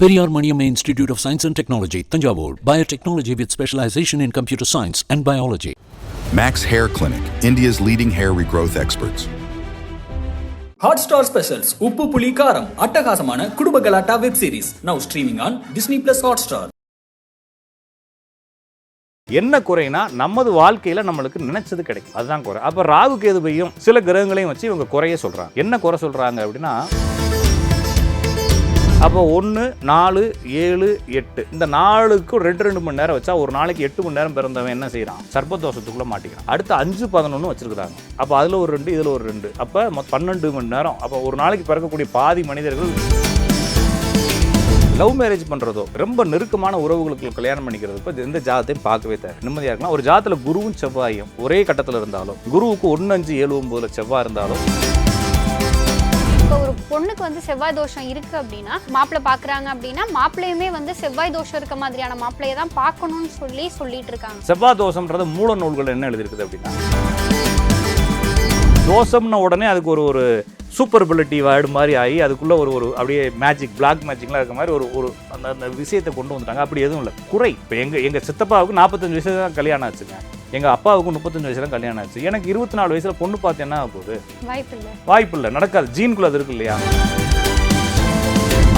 Periyar Maniamma Institute of Science and Technology, Tanjavur. Biotechnology with specialization in computer science and biology. Max Hair Clinic, India's leading hair regrowth experts. Hotstar specials உப்பு புளி காரம் அட்டகாசமான குடும்ப கலாட்டா web series now streaming on Disney plus Hotstar என்ன குறைனா நமது வாழ்க்கையில நம்மளுக்கு நினைச்சது கிடைக்கும் அதுதான் குறை அப்ப ராகு கேதுவையும் சில கிரகங்களையும் வச்சு இவங்க குறைய சொல்றாங்க என்ன குறை சொல்றாங்க அப்படின்னா அப்போ ஒன்று நாலு ஏழு எட்டு. இந்த நாலுக்கும் ரெண்டு ரெண்டு மணி நேரம் வச்சா ஒரு நாளைக்கு எட்டு மணி நேரம் பிறந்தவன் என்ன செய்யறான்? சர்ப்பதோஷத்துக்குள்ள மாட்டிக்கிறான். அடுத்து அஞ்சு பதினொன்று வச்சிருக்காங்க அப்போ அதில் ஒரு ரெண்டு இதில் ஒரு ரெண்டு. அப்போ பன்னெண்டு மணி நேரம். அப்போ ஒரு நாளைக்கு பிறக்கக்கூடிய பாதி மனிதர்கள் லவ் மேரேஜ் பண்ணுறதோ ரொம்ப நெருக்கமான உறவுகளுக்கு கல்யாணம் பண்ணிக்கிறது இப்போ எந்த ஜாதத்தையும் பார்க்கவே தேவை நிம்மதியாக இருக்கலாம். ஒரு ஜாதத்தில் குருவும் செவ்வாயும் ஒரே கட்டத்தில் இருந்தாலும் குருவுக்கு ஒன்று அஞ்சு ஏழு ஒம்பதுல செவ்வாய் இருந்தாலும் இப்போ ஒரு பொண்ணுக்கு வந்து செவ்வாய் தோஷம் இருக்குது அப்படின்னா மாப்பிள்ளை பார்க்குறாங்க அப்படின்னா மாப்பிள்ளையுமே வந்து செவ்வாய் தோஷம் இருக்க மாதிரியான மாப்பிள்ளையை தான் பார்க்கணும்னு சொல்லி சொல்லிட்டு இருக்காங்க. செவ்வாய் தோஷம்ன்றது மூல நூல்கள் என்ன எழுதியிருக்குது அப்படின்னா தோஷம்னு உடனே அதுக்கு ஒரு ஒரு சூப்பர்பிலிட்டி வேர்டு மாதிரி ஆகி அதுக்குள்ளே ஒரு ஒரு அப்படியே மேஜிக் பிளாக் மேஜிக்லாம் இருக்க மாதிரி ஒரு ஒரு அந்த அந்த விஷயத்தை கொண்டு வந்துட்டாங்க. அப்படி எதுவும் இல்லை. குறை. இப்போ எங்கள் எங்கள் சித்தப்பாவுக்கு நாற்பத்தஞ்சு வயசு தான் கல்யாணம் ஆச்சுங்க. எங்கள் அப்பாவுக்கு முப்பத்தஞ்சு வயசுல கல்யாணம் ஆச்சு. எனக்கு இருபத்தி நாலு வயசுல பொண்ணு பார்த்து என்ன போகுது? வாய்ப்பு இல்லை நடக்காது. ஜீனுக்குள்ள அது இருக்கு இல்லையா?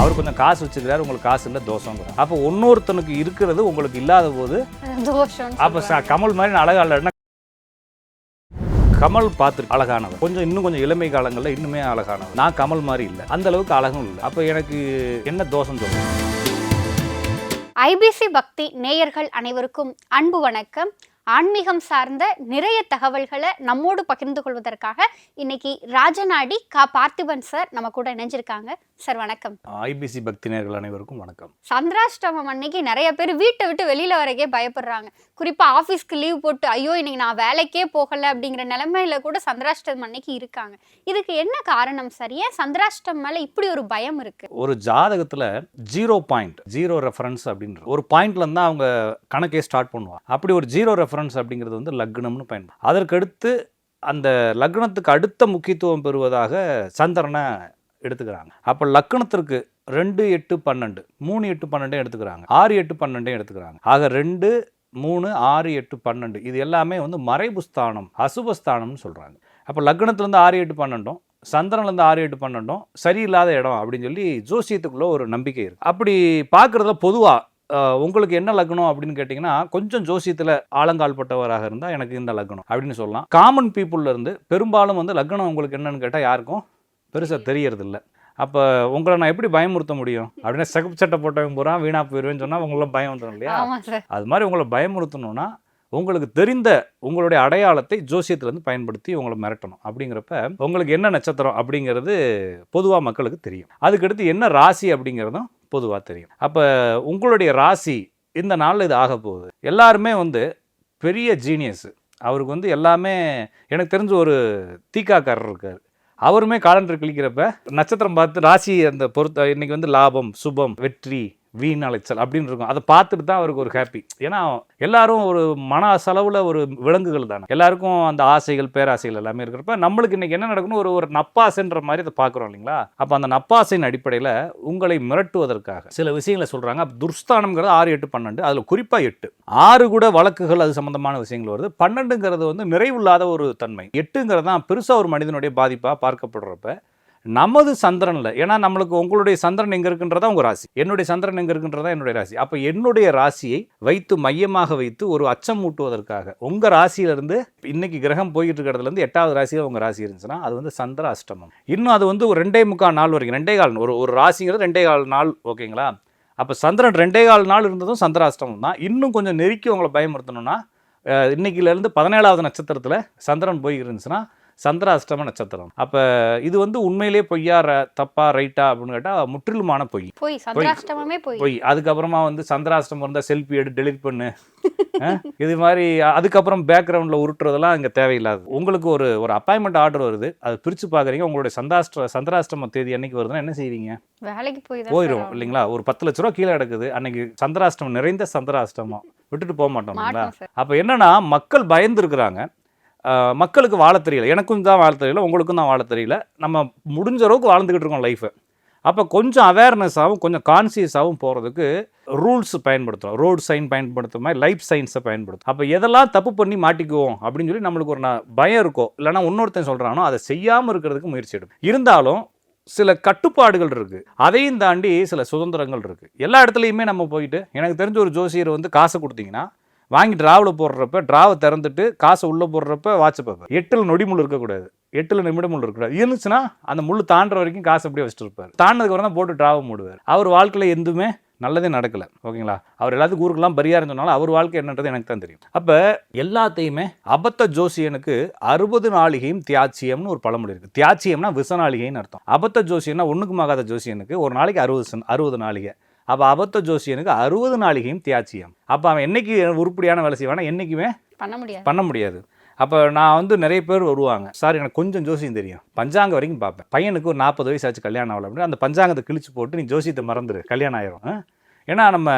அவர் கொஞ்சம் காசு வச்சுக்கிறாரு. உங்களுக்கு காசு இல்லை தோசைங்கிறார் அப்போ இன்னொருத்தனுக்கு இருக்கிறது உங்களுக்கு இல்லாத போது அப்போ கமல் மாதிரி அழகா இல்லைன்னா கமல் பார்த்து அழகானவர். கொஞ்சம் இன்னும் கொஞ்சம் இளமை காலங்களில் இன்னுமே அழகானவர். நான் கமல் மாதிரி இல்லை. அந்த அளவுக்கு அழகும் இல்லை. அப்போ எனக்கு என்ன தோஷம் சொல்லுங்க ஐபிசி பக்தி நேயர்கள் அனைவருக்கும் அன்பு வணக்கம். ஆன்மீகம் சார்ந்த நிறைய தகவல்களை நம்மோடு பகிர்ந்து கொள்வதற்காக இன்னைக்கு ராஜநாடி கா. பார்த்திபன் சார் நம்ம கூட இணைஞ்சிருக்காங்க. சார் வணக்கம். ஐபிசி பக்தினர்கள் அனைவருக்கும் வணக்கம். சந்திராஷ்டமம் அன்னைக்கு நிறைய பேர் வீட்டை விட்டு வெளியில வரக்கே பயப்படுறாங்க. குறிப்பா ஆஃபீஸ்க்கு லீவ் போட்டு ஐயோ இன்னைக்கு நான் வேலைக்கே போகல அப்படிங்கிற நிலைமையில கூட சந்திராஷ்டமம் அன்னைக்கு இருக்காங்க. இதுக்கு என்ன காரணம் சார் ஏன் சந்திராஷ்டம் மேல இப்படி ஒரு பயம் இருக்கு? ஒரு ஜாதகத்தில் ஜீரோ பாயிண்ட் ஜீரோ ரெஃபரன்ஸ் அப்படின்ற ஒரு பாயிண்ட்ல இருந்து தான் அவங்க கணக்கே ஸ்டார்ட் பண்ணுவாங்க. அப்படி ஒரு ஜீரோ ரெஃபரன்ஸ் அப்படிங்கிறது வந்து லக்னம்னு பயன்படும். அதற்கடுத்து அந்த லக்னத்துக்கு அடுத்த முக்கியத்துவம் பெறுவதாக சந்திரனை எடுத்துக்கிறாங்க. அப்போ லக்னத்திற்கு ரெண்டு எட்டு பன்னெண்டு மூணு எட்டு பன்னெண்டையும் எடுத்துக்கிறாங்க. ஆறு எட்டு பன்னெண்டையும் எடுத்துக்கிறாங்க. ஆக ரெண்டு மூணு ஆறு எட்டு பன்னெண்டு இது எல்லாமே வந்து மறைபுஸ்தானம் அசுபஸ்தானம்னு சொல்கிறாங்க அப்போ லக்னத்துலேருந்து ஆறு எட்டு பன்னெண்டும் சந்திரன்லேருந்து ஆறு எட்டு பன்னெண்டும் சரியில்லாத இடம் அப்படின்னு சொல்லி ஜோசியத்துக்குள்ளே ஒரு நம்பிக்கை இருக்குது அப்படி பார்க்குறத பொதுவாக உங்களுக்கு என்ன லக்னம் அப்படின்னு கேட்டிங்கன்னா கொஞ்சம் ஜோசியத்தில் ஆழங்கால் பட்டவராக இருந்தால் எனக்கு இந்த லக்னம் அப்படின்னு சொல்லலாம். காமன் பீப்புளில் இருந்து பெரும்பாலும் வந்து லக்னம் உங்களுக்கு என்னன்னு கேட்டால் யாருக்கும் பெருசாக தெரியறதில்ல. அப்போ உங்களை நான் எப்படி பயமுறுத்த முடியும்? அப்படின்னா சிகப்பு சட்டை போட்டவங்க பூரா வீணா போயிடுவேன்னு சொன்னால் உங்களாம் பயம் வந்துடும் இல்லையா? அது மாதிரி உங்களை பயமுறுத்தணும்னா உங்களுக்கு தெரிந்த உங்களுடைய அடையாளத்தை ஜோசியத்திலேருந்து பயன்படுத்தி உங்களை மிரட்டணும். அப்படிங்கிறப்ப உங்களுக்கு என்ன நட்சத்திரம் அப்படிங்கிறது பொதுவாக மக்களுக்கு தெரியும். அதுக்கடுத்து என்ன ராசி அப்படிங்கிறதும் பொதுவாக தெரியும். அப்போ உங்களுடைய ராசி இந்த நாளில் இது ஆக போகுது. எல்லாருமே வந்து பெரிய ஜீனியஸு அவருக்கு வந்து எல்லாமே எனக்கு தெரிஞ்ச ஒரு தீக்காக்காரர் இருக்கார். அவருமே காலண்டர் கிளிக்கிறப்ப நட்சத்திரம் பார்த்து ராசி அந்த பொறுத்த இன்னைக்கு வந்து லாபம் சுபம் வெற்றி வீண் அலைச்சல் அப்படின்னு இருக்கும். அதை பார்த்துட்டு தான் அவருக்கு ஒரு ஹாப்பி ஏன்னா எல்லாரும் ஒரு மன செலவில் ஒரு விலங்குகள் தானே. எல்லாருக்கும் அந்த ஆசைகள் பேராசைகள் எல்லாமே இருக்கிறப்ப நம்மளுக்கு இன்னைக்கு என்ன நடக்கணும் ஒரு ஒரு நப்பாசைன்ற மாதிரி அதை பார்க்குறோம் இல்லைங்களா? அப்போ அந்த நப்பாசையின் அடிப்படையில் உங்களை மிரட்டுவதற்காக சில விஷயங்களை சொல்கிறாங்க அப்ப துர்ஸ்தானம்ங்கிறது ஆறு எட்டு பன்னெண்டு. அதில் குறிப்பாக எட்டு. ஆறு கூட வழக்குகள் அது சம்மந்தமான விஷயங்கள் வருது. பன்னெண்டுங்கிறது வந்து நிறைவில்லாத ஒரு தன்மை. எட்டுங்கிறது தான் பெருசாக ஒரு மனிதனுடைய பாதிப்பாக பார்க்கப்படுறப்ப நமது சந்திரனில் ஏன்னா நம்மளுக்கு உங்களுடைய சந்திரன் எங்கே இருக்குன்றதா உங்கள் ராசி. என்னுடைய சந்திரன் எங்கே இருக்குன்றதா என்னுடைய ராசி. அப்போ என்னுடைய ராசியை வைத்து மையமாக வைத்து ஒரு அச்சம் மூட்டுவதற்காக உங்கள் ராசியிலிருந்து இன்னைக்கு கிரகம் போயிட்டு இருக்கிறதுலேருந்து எட்டாவது ராசியில் உங்கள் ராசி இருந்துச்சுன்னா அது வந்து சந்திர அஷ்டமம். இன்னும் அது வந்து ஒரு ரெண்டே முக்கால் நாள் வரைக்கும் ரெண்டே கால் ஒரு ஒரு ராசிங்கிறது ரெண்டே கால் நாள் ஓகேங்களா? அப்போ சந்திரன் ரெண்டே கால் நாள் இருந்ததும் சந்திராஷ்டமம் தான். இன்னும் கொஞ்சம் நெருக்கி உங்களை பயமுறுத்தணும்னா இன்னைக்குலேருந்து பதினேழாவது நட்சத்திரத்தில் சந்திரன் போய் இருந்துச்சுன்னா சந்திராஷ்டம நட்சத்திரம். அப்போ இது வந்து உண்மையிலேயே பொய்யா தப்பா ரைட்டா அப்படின்னு கேட்டால் முற்றிலுமான பொய். போய். போய். பொய். அதுக்கப்புறமா வந்து சந்திராஷ்டமம் இருந்தால் செல்ஃபி எடு டெலிட் பண்ணு. இது மாதிரி அதுக்கப்புறம் பேக்ரவுண்டில் உருட்டுறதெல்லாம் இங்கே தேவையில்லாது. உங்களுக்கு ஒரு ஒரு அப்பாயின்மெண்ட் ஆர்டர் வருது. அதை பிரித்து பார்க்குறீங்க. உங்களுடைய சந்தாஷ்ட சந்திராஷ்டம தேதி என்னைக்கு வருதுன்னா என்ன செய்வீங்க? வேலைக்கு போய் போயிடும் இல்லைங்களா? ஒரு பத்து லட்ச ரூபா கீழே கிடக்குது. அன்னைக்கு சந்திராஷ்டமம் நிறைந்த சந்திராஷ்டமம். விட்டுட்டு போக மாட்டோம் அப்போ என்னன்னா மக்கள் பயந்துருக்குறாங்க. மக்களுக்கு வாழ தெரியல. எனக்கும் தான் வாழ தெரியல உங்களுக்கும் தான் வாழ தெரியல. நம்ம முடிஞ்ச அளவுக்கு வாழ்ந்துக்கிட்டு இருக்கோம் லைஃபை அப்போ கொஞ்சம் அவேர்னஸாகவும் கொஞ்சம் கான்சியஸாகவும் போகிறதுக்கு ரூல்ஸ் பயன்படுத்துகிறோம் ரோடு சைன் பயன்படுத்துற மாதிரி லைஃப் சயின்ஸை பயன்படுத்தும் அப்போ எதெல்லாம் தப்பு பண்ணி மாட்டிக்குவோம் அப்படின்னு சொல்லி நம்மளுக்கு ஒரு நான் பயம் இருக்கோ இல்லைனா இன்னொருத்தன் சொல்கிறானோ அதை செய்யாமல் இருக்கிறதுக்கு முயற்சி எடுக்கும் இருந்தாலும் சில கட்டுப்பாடுகள் இருக்குது அதையும் தாண்டி சில சுதந்திரங்கள் இருக்குது எல்லா இடத்துலையுமே நம்ம போயிட்டு எனக்கு தெரிஞ்ச ஒரு ஜோசியர் வந்து காசை கொடுத்தீங்கன்னா வாங்கி டிராவில் போடுறப்ப டிராவை திறந்துட்டு காசை உள்ளே போடுறப்ப வாட்ச் பார்ப்பேன் எட்டில் நொடி முள் இருக்கக்கூடாது. எட்டில் நிமிடமுள் இருக்கக்கூடாது. இருந்துச்சுன்னா அந்த முள் தாண்டுற வரைக்கும் காசு அப்படியே வச்சுட்டு இருப்பார் தாண்டதுக்கு தான் போட்டு டிராவை மூடுவார். அவர் வாழ்க்கையில் எதுவுமே நல்லதே நடக்கல. ஓகேங்களா? அவர் எல்லாத்துக்கும் ஊருக்கெல்லாம் பரியாரம் சொன்னாலும் அவர் வாழ்க்கை என்னன்றது எனக்கு தான் தெரியும். அப்போ எல்லாத்தையுமே அபத்த ஜோசியனுக்கு அறுபது நாளிகையும் தியாச்சியம்னு ஒரு பழமொழி இருக்குது தியாச்சியம்னா விசநாளிகைன்னு அர்த்தம். அபத்த ஜோசியன்னா ஒன்றுக்கும் ஆகாத ஜோசியனுக்கு ஒரு நாளைக்கு அறுபது சன் அறுபது நாளிகை அப்போ அபத்த ஜோசியனுக்கு அறுபது நாளிகையும் தியாச்சியம். அப்போ அவன் என்னைக்கு உருப்படியான வேலை செய்வானா என்றைக்குமே பண்ண முடியாது. பண்ண முடியாது. அப்போ நான் வந்து நிறைய பேர் வருவாங்க. சார் எனக்கு கொஞ்சம் ஜோசியம் தெரியும். பஞ்சாங்க வரைக்கும் பார்ப்பேன். பையனுக்கு ஒரு நாற்பது வயசு ஆச்சு கல்யாணம் ஆகல அப்படின்னு அந்த பஞ்சாங்கத்தை கிழிச்சு போட்டு நீ ஜோசியத்தை மறந்துடு கல்யாணம் ஆயிரும்? ஏன்னா நம்ம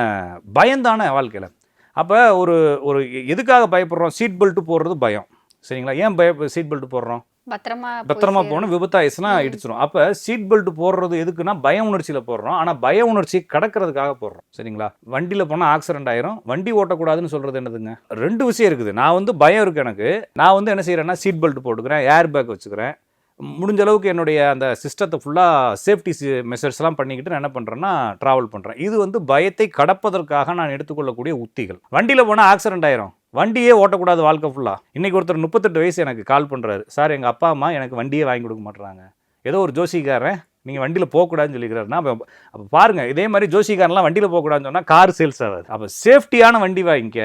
பயந்தானே வாழ்க்கையில். அப்போ ஒரு ஒரு எதுக்காக பயப்படுறோம்? சீட் பெல்ட் போடுறது பயம். சரிங்களா? ஏன் பய சீட் பெல்ட் போடுறோம்? பத்திரமா பத்திரமா. போகணும் விபத்தாயிடுச்சுன்னா இடிச்சிரும். அப்போ சீட் பெல்ட் போடுறது எதுக்குன்னா பய உணர்ச்சியில் போடுறோம். ஆனால் பய உணர்ச்சி கடக்கிறதுக்காக போடுறோம். சரிங்களா? வண்டியில் போனால் ஆக்சிடென்ட் ஆயிரும். வண்டி ஓட்டக்கூடாதுன்னு சொல்கிறது என்னதுங்க? ரெண்டு விஷயம் இருக்குது. நான் வந்து பயம் இருக்கு எனக்கு. நான் வந்து என்ன செய்கிறேன்னா சீட் பெல்ட் போட்டுக்கிறேன் ஏர் பேக் வச்சுக்கிறேன். முடிஞ்ச அளவுக்கு என்னுடைய அந்த சிஸ்டத்தை ஃபுல்லாக சேஃப்டி மெஷர்ஸ்லாம் பண்ணிக்கிட்டு நான் என்ன பண்ணுறேன்னா ட்ராவல் பண்ணுறேன் இது வந்து பயத்தை கடப்பதற்காக நான் எடுத்துக்கொள்ளக்கூடிய உத்திகள். வண்டியில் போனால் ஆக்சிடென்ட் ஆயிரும். வண்டியே ஓட்டக்கூடாது வாழ்க்கை ஃபுல்லாக இன்றைக்கி ஒருத்தர் முப்பத்தெட்டு வயசு எனக்கு கால் பண்ணுறாரு சார் எங்கள் அப்பா அம்மா எனக்கு வண்டியே வாங்கி கொடுக்க மாட்றாங்க. ஏதோ ஒரு ஜோசிக்காரன் நீங்கள் வண்டியில் போகக்கூடாதுன்னு சொல்லிக்கிறாருன்னா அப்போ அப்போ பாருங்கள் இதே மாதிரி ஜோசிக்காரன்லாம் வண்டியில் போகக்கூடாதுன்னு சொன்னால் கார் சேல்ஸ் ஆகாது அப்போ சேஃப்டியான வண்டி வாங்கிக்க.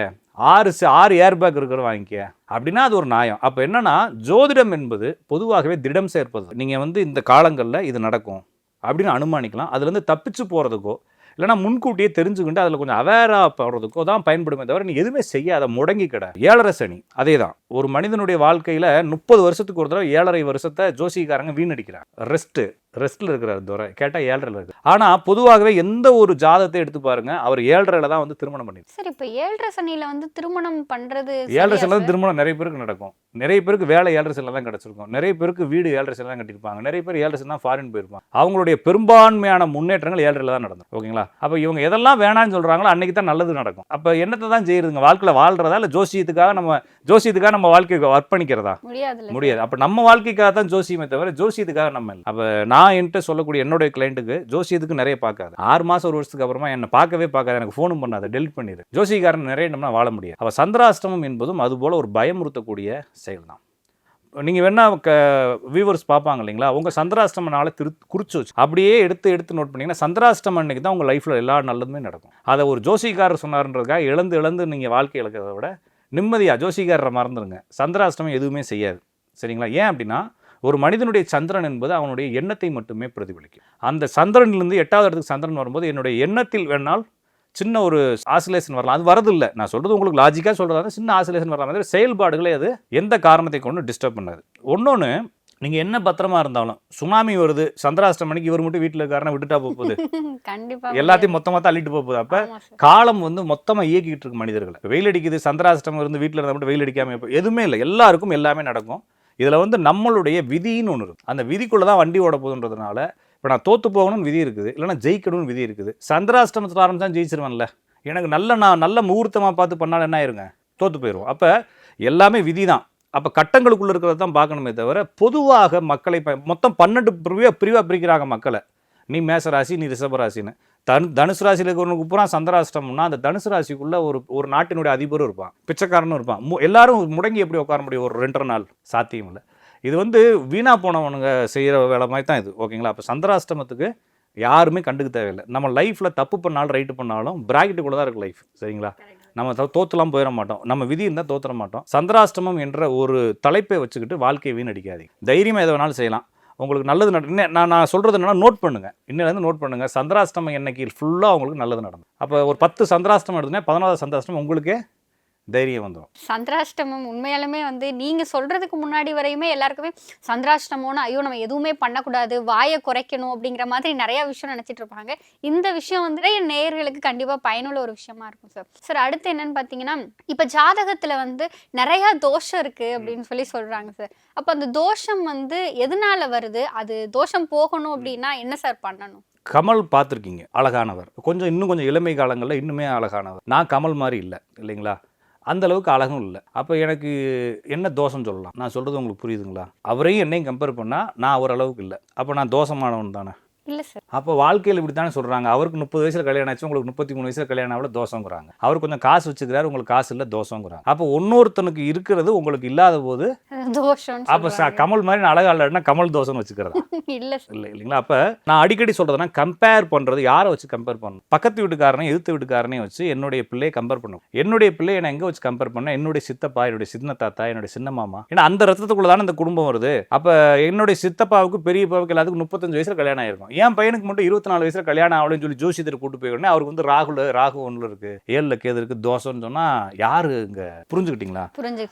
ஆறு ஆறு ஏர் பேக் இருக்கிற வாங்கிக்க. அப்படின்னா அது ஒரு நியாயம். அப்போ என்னன்னா ஜோதிடம் என்பது பொதுவாகவே திடம் சேர்ப்பது நீங்கள் வந்து இந்த காலங்களில் இது நடக்கும். அப்படின்னு அனுமானிக்கலாம். அதுலேருந்து தப்பிச்சு போகிறதுக்கோ இல்லைனா முன்கூட்டியே தெரிஞ்சுக்கிட்டு அதில் கொஞ்சம் அவேராக போடுறதுக்கோ தான் பயன்படுமே தவிர நீ எதுவுமே செய்யாத முடங்கி கிட. ஏழரை சனி அதே தான் ஒரு மனிதனுடைய வாழ்க்கையில் முப்பது வருஷத்துக்கு ஒரு தடவை ஏழரை வருஷத்தை ஜோசிக்காரங்க வீணடிக்கிறாங்க. ரெஸ்ட்டு ரெஸ்ட்டில் இருக்கிறார் துறை கேட்டால் ஏழரையில் இருக்கு ஆனால் பொதுவாகவே எந்த ஒரு ஜாதகத்தை எடுத்து பாருங்க அவர் ஏழரையில் தான் வந்து திருமணம் பண்ணி சரி இப்ப ஏழரை சனியில வந்து திருமணம் பண்றது ஏழரை செல்ல சார்? திருமணம் நிறைய பேருக்கு நடக்கும். நிறைய பேருக்கு வேலை ஏழரை செல்ல தான் கிடச்சிருக்கும். நிறைய பேருக்கு வீடு ஏழரை செல்ல தான் கட்டியிருப்பாங்க. நிறைய பேர் ஏழரை செல்ல தான் ஃபாரின் போயிருப்பாங்க. அவங்களுடைய பெரும்பான்மையான முன்னேற்றங்கள் ஏழரையில் தான் நடக்கும் ஓகேங்களா? அப்போ இவங்க எதெல்லாம் வேணாம்னு சொல்கிறாங்களோ அன்னைக்கு தான் நல்லது நடக்கும். அப்போ என்னத்தை தான் செய்யுதுங்க வாழ்க்கையில் வாழ்றதா இல்லை ஜோசியத்துக்காக நம்ம ஜோசியத்துக்காக நம்ம வாழ்க்கையை அர்ப்பணிக்கிறதா முடியாதுல்ல முடியாது. அப்போ நம்ம வாழ்க்கைக்காக தான் ஜோசியமே தவிர ஜோசியத்துக்காக நம்ம இல்லை. அப்போ நான் என்கிட்ட சொல்லக்கூடிய என்னுடைய கிளைண்ட்டுக்கு ஜோசியத்துக்கு நிறைய பார்க்காது. ஆறு மாதம் ஒரு வருஷத்துக்கு அப்புறமா என்னை பார்க்கவே பார்க்காது. எனக்கு ஃபோனும் பண்ணாது டெலிட் பண்ணிடு ஜோசிகாரன் நிறைய நம்மளா வாழ முடியாது. அப்போ சந்திராஷ்டமம் என்பதும் அதுபோல் ஒரு பயமுறுத்தக்கூடிய செயல் தான் நீங்கள் வேணால் க வியூவர்ஸ் பார்ப்பாங்க இல்லைங்களா? உங்கள் சந்திராஷ்டம நாளை திரு குறிச்சு வச்சு அப்படியே எடுத்து எடுத்து நோட் பண்ணிங்கன்னா சந்திராஷ்டமம் அன்னைக்கு தான் உங்கள் லைஃப்பில் எல்லா நல்லதுமே நடக்கும். அதை ஒரு ஜோசிக்காரர் சொன்னார்ன்றதுக்காக இழந்து இழந்து நீங்கள் வாழ்க்கை இழக்கிறத விட நிம்மதியாக ஜோசிக்காரரை மறந்துடுங்க சந்திராஷ்டமம் எதுவுமே செய்யாது. சரிங்களா? ஏன் அப்படின்னா ஒரு மனிதனுடைய சந்திரன் என்பது அவனுடைய எண்ணத்தை மட்டுமே பிரதிபலிக்கும். அந்த சந்திரனிலிருந்து எட்டாவது இடத்துக்கு சந்திரன் வரும்போது என்னுடைய எண்ணத்தில் வேணால் சின்ன ஒரு ஆசிலேஷன் வரலாம். அது வரதில்லை. நான் சொல்கிறது உங்களுக்கு லாஜிக்காக சொல்கிறதா சின்ன ஆசிலேஷன் வரலாம். மாதிரி செயல்பாடுகளே அது எந்த காரணத்தை கொண்டு டிஸ்டர்ப் பண்ணாது. ஒன்னொன்று நீங்கள் என்ன பத்திரமா இருந்தாலும் சுனாமி வருது சந்திராஷ்டம மணிக்கு இவர் மட்டும் வீட்டில் இருக்காருன்னா விட்டுட்டா போகுது கண்டிப்பா எல்லாத்தையும் மொத்தமாக தள்ளிட்டு போகுது அப்போ. காலம் வந்து மொத்தமாக இயக்கிட்டு இருக்கு மனிதர்களை. வெயில் அடிக்குது சந்திராஷ்டமம் இருந்து வீட்டில் இருந்தால் மட்டும் வெயில் அடிக்காம இப்போ எதுவுமே இல்லை. எல்லாருக்கும் எல்லாமே நடக்கும். இதில் வந்து நம்மளுடைய விதின்னு ஒன்று இருக்குது அந்த விதிக்குள்ளே தான் வண்டி ஓட போகுதுன்றதுனால இப்போ நான் தோற்று போகணும்னு விதி இருக்குது இல்லைன்னா ஜெயிக்கணும்னு விதி இருக்குது. சந்திராஷ்டமத்தில் ஆரம்பித்தா ஜெயிச்சிருவேன்ல. எனக்கு நல்ல நான் நல்ல முகூர்த்தமாக பார்த்து பண்ணாலும் என்ன ஆயிருங்க? தோற்று போயிடுவோம். அப்போ எல்லாமே விதி தான் அப்போ கட்டங்களுக்குள்ளே இருக்கிறத தான் பார்க்கணுமே தவிர பொதுவாக மக்களை மொத்தம் பன்னெண்டு பிரிவாக பிரிவாக பிரிக்கிறாங்க மக்களை. நீ மேச ராசி நீ ரிஷப ராசின்னு தனு தனுசு ராசியில் இருக்கிறவனுக்கு பூரா சந்திராஷ்டம்னா அந்த தனுசு ராசிக்குள்ள ஒரு ஒரு நாட்டினுடைய அதிபரும் இருப்பான். பிச்சைக்காரனும் இருப்பான். மு- எல்லாரும் முடங்கி எப்படி உட்கார முடியும்? ஒரு ரெண்டரை நாள் சாத்தியம் இல்லை. இது வந்து வீணாக போனவனுங்க செய்கிற வேலை மாதிரி தான் இது. ஓகேங்களா? அப்போ சந்திராஷ்டமத்துக்கு யாருமே கண்டுக்க தேவையில்லை. நம்ம லைஃப்பில் தப்பு பண்ணாலும் ரைட்டு பண்ணாலும் பிராக்கெட்டுக்குள்ளே தான் இருக்குது லைஃப் சரிங்களா? நம்ம தோத்துலாம் போயிட மாட்டோம். நம்ம விதி இருந்தால் தோத்துட மாட்டோம். சந்திராஷ்டமம் என்ற ஒரு தலைப்பை வச்சுக்கிட்டு வாழ்க்கையை வீணடிக்காதீங்க. தைரியமாக எதை வேணாலும் செய்யலாம். உங்களுக்கு நல்லது நட நான் நான் சொல்கிறது என்னென்னா நோட் பண்ணுங்க. இன்னிலேருந்து நோட் பண்ணுங்கள் சந்திராஷ்டமம் என்னைக்கு ஃபுல்லாக உங்களுக்கு நல்லது நடக்கும் அப்போ ஒரு பத்து சந்திராஷ்டமம் எடுத்துனா பதினோராவது சந்திராஷ்டமம் உங்களுக்கே தைரியம் வந்துடும் சந்திராஷ்டமம் உண்மையாலுமே வந்து நீங்க சொல்றதுக்கு முன்னாடி வரையுமே எல்லாருக்குமே சந்திராஷ்டமம்னு ஐயோ நம்ம எதுவுமே பண்ணக்கூடாது வாயை குறைக்கணும் அப்படிங்கிற மாதிரி நிறைய விஷயம் நினைச்சிட்டு இருப்பாங்க. இந்த விஷயம் வந்து நிறைய நேயர்களுக்கு கண்டிப்பா பயனுள்ள ஒரு விஷயமா இருக்கும் சார் சார் அடுத்து என்னன்னு பாத்தீங்கன்னா இப்ப ஜாதகத்துல வந்து நிறைய தோஷம் இருக்கு அப்படின்னு சொல்லி சொல்றாங்க சார் அப்ப அந்த தோஷம் வந்து எதனால வருது? அது தோஷம் போகணும் அப்படின்னா என்ன சார் பண்ணணும்? கமல் பார்த்துருக்கீங்க அழகானவர். கொஞ்சம் இன்னும் கொஞ்சம் இளமை காலங்களில் இன்னுமே அழகானவர். நான் கமல் மாதிரி இல்லை இல்லைங்களா? அந்தளவுக்கு அழகும் இல்லை. அப்போ எனக்கு என்ன தோஷம் சொல்லலாம்? நான் சொல்கிறது உங்களுக்கு புரியுதுங்களா? அவரையும் என்னையும் கம்பேர் பண்ணால் நான் ஓரளவுக்கு இல்லை. அப்போ நான் தோஷமானவன் தானே? இல்ல சார் அப்போ வாழ்க்கையில் இப்படி தானே சொல்கிறாங்க அவருக்கு முப்பது வயசில் கல்யாணம் ஆச்சு உங்களுக்கு முப்பத்தி மூணு வயசில் கல்யாணம் ஆகல தோஷங்கிறாங்க. அவர் கொஞ்சம் காசு வச்சுக்கிறாரு உங்களுக்கு காசு இல்லை தோஷங்கிறாங்க. அப்போ இன்னொருத்தனுக்கு இருக்கிறது உங்களுக்கு இல்லாத போது தோஷம் அப்போ கமல் மாதிரி நான் அழகா இல்லைன்னா கமல் தோஷம்னு வச்சுக்கிறதா? இல்ல இல்லை இல்லைங்களா? அப்போ நான் அடிக்கடி சொல்கிறதுனா கம்பேர் பண்ணுறது யாரை வச்சு கம்பேர் பண்ணணும்? பக்கத்து வீட்டுக்காரனையும் எதிர்த்து வீட்டுக்காரனையும் வச்சு என்னுடைய பிள்ளையை கம்பேர் பண்ணும் என்னுடைய பிள்ளையை நான் எங்கே வச்சு கம்பேர் பண்ணேன் என்னுடைய சித்தப்பா என்னுடைய சின்ன தாத்தா என்னுடைய சின்ன மாமா? ஏன்னா அந்த ரத்தத்துக்குள்ள தானே இந்த குடும்பம் வருது. அப்போ என்னுடைய சித்தப்பாவுக்கு பெரியப்பாவுக்கு எல்லாத்துக்கும் முப்பத்தஞ்சு வயசில் கல்யாணம் ஆயிருக்கும். என் பையனுக்கு மட்டும் இருபத்தி நாலு வயசில் கல்யாணம் ஆகலன்னு சொல்லி ஜோசியத்தை கூட்டு போய் உடனே அவருக்கு வந்து ராகுல ராகு ஒன்றில் இருக்கு. ஏழில் கேது இருக்கு தோஷம்னு சொன்னால் யாரு இங்கே? புரிஞ்சுக்கிட்டீங்களா?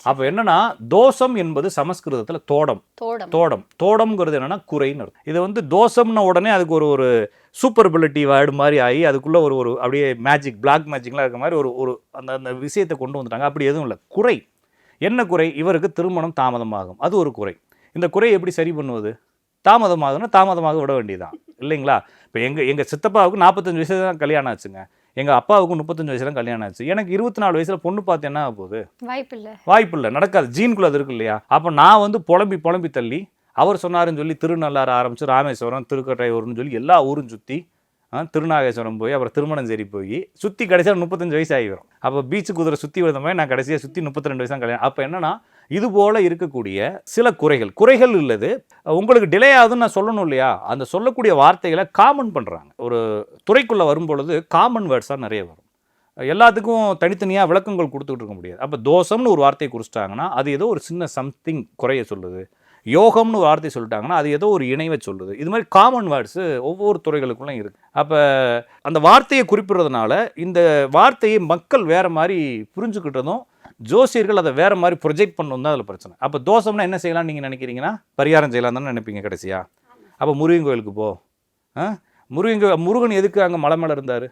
அப்போ என்னன்னா தோஷம் என்பது சமஸ்கிருதத்தில் தோடம். தோடம். தோடம். தோடம்ங்கிறது என்னன்னா குறைன்னு இது வந்து தோஷம்ன உடனே அதுக்கு ஒரு ஒரு சூப்பர் பிலிட்டி வேர்டு மாதிரி ஆகி அதுக்குள்ள ஒரு ஒரு அப்படியே மேஜிக் பிளாக் மேஜிக்லாம் இருக்க மாதிரி ஒரு ஒரு அந்த அந்த விஷயத்தை கொண்டு வந்துட்டாங்க. அப்படி எதுவும் இல்லை. குறை. என்ன குறை? இவருக்கு திருமணம் தாமதமாகும். அது ஒரு குறை. இந்த குறையை எப்படி சரி பண்ணுவது? தாமதமாகுதுன்னா தாமதமாக விட வேண்டியதுதான். இல்லைங்களா? இப்போ எங்கள் எங்கள் சித்தப்பாவுக்கு நாற்பத்தஞ்சு வயசுல தான் கல்யாணம் ஆச்சுங்க. எங்கள் அப்பாவுக்கும் முப்பத்தஞ்சு வயசுல கல்யாணம் ஆச்சு. எனக்கு இருபத்தி நாலு வயசில் பொண்ணு பார்த்து என்ன ஆக போகுது? வாய்ப்பு இல்ல வாய்ப்பு இல்லை நடக்காது. ஜீன்குள்ள அது இருக்கு இல்லையா? அப்போ நான் வந்து புலம்பி புலம்பி தள்ளி அவர் சொன்னாருன்னு சொல்லி திருநள்ளாறு ஆரம்பிச்சு ராமேஸ்வரம் திருக்கட்டையூர்னு சொல்லி எல்லா ஊரும் சுற்றி திருநாகேஸ்வரம் போய் அப்புறம் திருமணஞ்சேரி போய் சுற்றி கடைசியாக முப்பத்தஞ்சு வயசு ஆகிடும் அப்போ பீச்சு குதிரை சுற்றி விழுந்த மாதிரி நான் கடைசியாக சுற்றி முப்பத்தி ரெண்டு வயசு தான் கல்யாணம். அப்போ என்னன்னா இது போல இருக்கக்கூடிய சில குறைகள். குறைகள் இல்லது உங்களுக்கு டிலே ஆகுதுன்னு நான் சொல்லணும் இல்லையா? அந்த சொல்லக்கூடிய வார்த்தைகளை காமன் பண்ணுறாங்க ஒரு துறைக்குள்ளே வரும்பொழுது காமன் வேர்ட்ஸாக நிறைய வரும். எல்லாத்துக்கும் தனித்தனியாக விளக்கங்கள் கொடுத்துட்டு இருக்க முடியாது. அப்போ தோஷம்னு ஒரு வார்த்தையை குறிச்சிட்டாங்கன்னா அது ஏதோ ஒரு சின்ன சம்திங் குறைய சொல்லுது. யோகம்னு ஒரு வார்த்தை சொல்லிட்டாங்கன்னா அது ஏதோ ஒரு இணைவை சொல்லுது. இது மாதிரி காமன் வேர்ட்ஸு ஒவ்வொரு துறைகளுக்குள்ளே இருக்குது அப்போ அந்த வார்த்தையை குறிப்பிடுறதுனால இந்த வார்த்தையை மக்கள் வேறு மாதிரி புரிஞ்சுக்கிட்டதும் ஜோசியர்கள் அதை வேற மாதிரி ப்ரொஜெக்ட் பண்ணணும் தான் அதில் பிரச்சனை. அப்போ தோஷம்னா என்ன செய்யலாம்னு நீங்கள் நினைக்கிறீங்கன்னா பரிகாரம் செய்யலாம் தானே நினைப்பீங்க கடைசியா? அப்போ முருகன் கோயிலுக்கு போ. முருகன் கோ- முருகன் எதுக்கு அங்கே மலை மேலே இருந்தார்?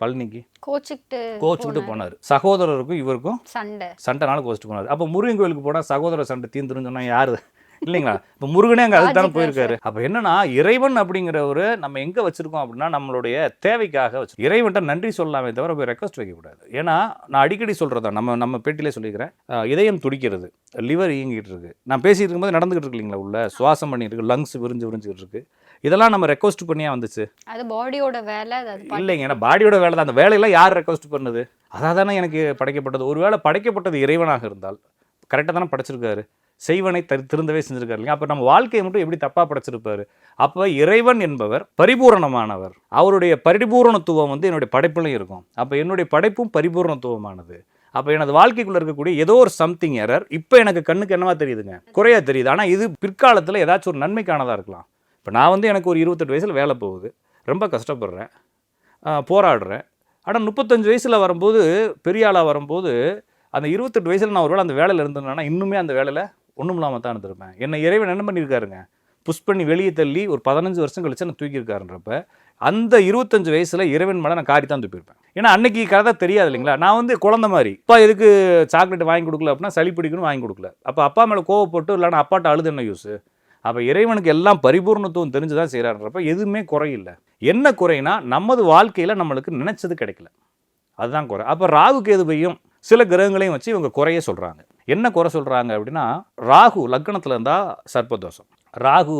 பழனிக்கு. கோச்சிக்கிட்டு கோச்சுக்கிட்டு போனார். சகோதரருக்கும் இவருக்கும் சண்டை. சண்டைனால கோச்சிட்டு போனார். அப்போ முருகன் கோயிலுக்கு போனால் சகோதர சண்டை தீர்ந்துருன்னு சொன்னா யாரு? இல்லைங்களா? இப்போ முருகனே அங்கே அதுக்கு தானே Logic போயிருக்காரு அப்போ என்னன்னா இறைவன் அப்படிங்கிறவரு நம்ம எங்கே வச்சிருக்கோம் அப்படின்னா நம்மளுடைய தேவைக்காக வச்சு இறைவன்ட்ட நன்றி சொல்லலாமே தவிர போய் ரெக்வஸ்ட் வைக்கக்கூடாது. ஏன்னா நான் அடிக்கடி சொல்கிறதா நம்ம நம்ம பேட்டிலே சொல்லிக்கிறேன். இதயம் துடிக்கிறது லிவர் இயங்கிட்டு இருக்கு. நான் பேசிட்டு இருக்கும்போது நடந்துகிட்டு இருக்கு இல்லைங்களா உள்ள? சுவாசம் பண்ணிட்டு இருக்கு லங்ஸ் விரிஞ்சு விரிஞ்சுக்கிட்டு இருக்கு. இதெல்லாம் நம்ம ரெக்வஸ்ட் பண்ணியா வந்துச்சு? அது பாடியோட வேலை இல்லைங்க ஏன்னா பாடியோட வேலை தான். அந்த வேலையெல்லாம் யார் ரெக்வஸ்ட் பண்ணது? அதான் தானே எனக்கு படைக்கப்பட்டது. ஒருவேளை படைக்கப்பட்டது இறைவனாக இருந்தால் கரெக்டாக தானே படைச்சிருக்காரு. செய்வனை தரு திருந்தவே செஞ்சிருக்காரு இல்லைங்க அப்போ நம்ம வாழ்க்கையை மட்டும் எப்படி தப்பாக படைச்சிருப்பார்? அப்போ இறைவன் என்பவர் பரிபூரணமானவர். அவருடைய பரிபூரணத்துவம் வந்து என்னுடைய படைப்புலையும் இருக்கும். அப்போ என்னுடைய படைப்பும் பரிபூரணத்துவமானது. அப்போ எனது வாழ்க்கைக்குள்ளே இருக்கக்கூடிய ஏதோ ஒரு சம்திங் எரர் இப்போ எனக்கு கண்ணுக்கு என்னவா தெரியுதுங்க? குறையா தெரியுது. ஆனால் இது பிற்காலத்தில் ஏதாச்சும் ஒரு நன்மைக்கானதாக இருக்கலாம். இப்போ நான் வந்து எனக்கு ஒரு இருபத்தெட்டு வயசில் வேலை போகுது. ரொம்ப கஷ்டப்படுறேன். போராடுறேன். ஆனால் முப்பத்தஞ்சு வயசில் வரும்போது பெரிய ஆளாக வரும்போது அந்த இருபத்தெட்டு வயசில் நான் ஒருவேளை அந்த வேலையில் இருந்தேன்னா இன்னுமே அந்த வேலையில் ஒன்றும் இல்லாமல் தான் இருந்திருப்பேன். என்னை இறைவன் என்ன பண்ணியிருக்காருங்க? புஷ் பண்ணி வெளியே தள்ளி ஒரு பதினஞ்சு வருஷம் கழிச்சு நான் தூக்கியிருக்காருன்றப்ப அந்த இருபத்தஞ்சு வயசில் இறைவன் மேலே நான் காரி தான் தூப்பியிருப்பேன். ஏன்னா அன்னைக்கு கதை தெரியாது இல்லைங்களா? நான் வந்து குழந்த மாதிரி அப்பா எதுக்கு சாக்லேட் வாங்கி கொடுக்கல? அப்படின்னா சளி பிடிக்கணும் வாங்கி கொடுக்கல. அப்போ அப்பா மேலே கோவப்பட்டு இல்லைனா அப்பாட்ட அழுது என்ன யூஸு அப்போ இறைவனுக்கு எல்லாம் பரிபூர்ணத்துவம் தெரிஞ்சு தான் செய்கிறான்றப்ப எதுவுமே குறையில்ல என்ன குறைனா நமது வாழ்க்கையில் நம்மளுக்கு நினச்சது கிடைக்கல. அதுதான் குறை. அப்போ ராகு கேது பையும் சில கிரகங்களையும் வச்சு இவங்க குறைய சொல்கிறாங்க என்ன குறை சொல்கிறாங்க அப்படின்னா ராகு லக்னத்தில் இருந்தால் சர்ப்பதோஷம். ராகு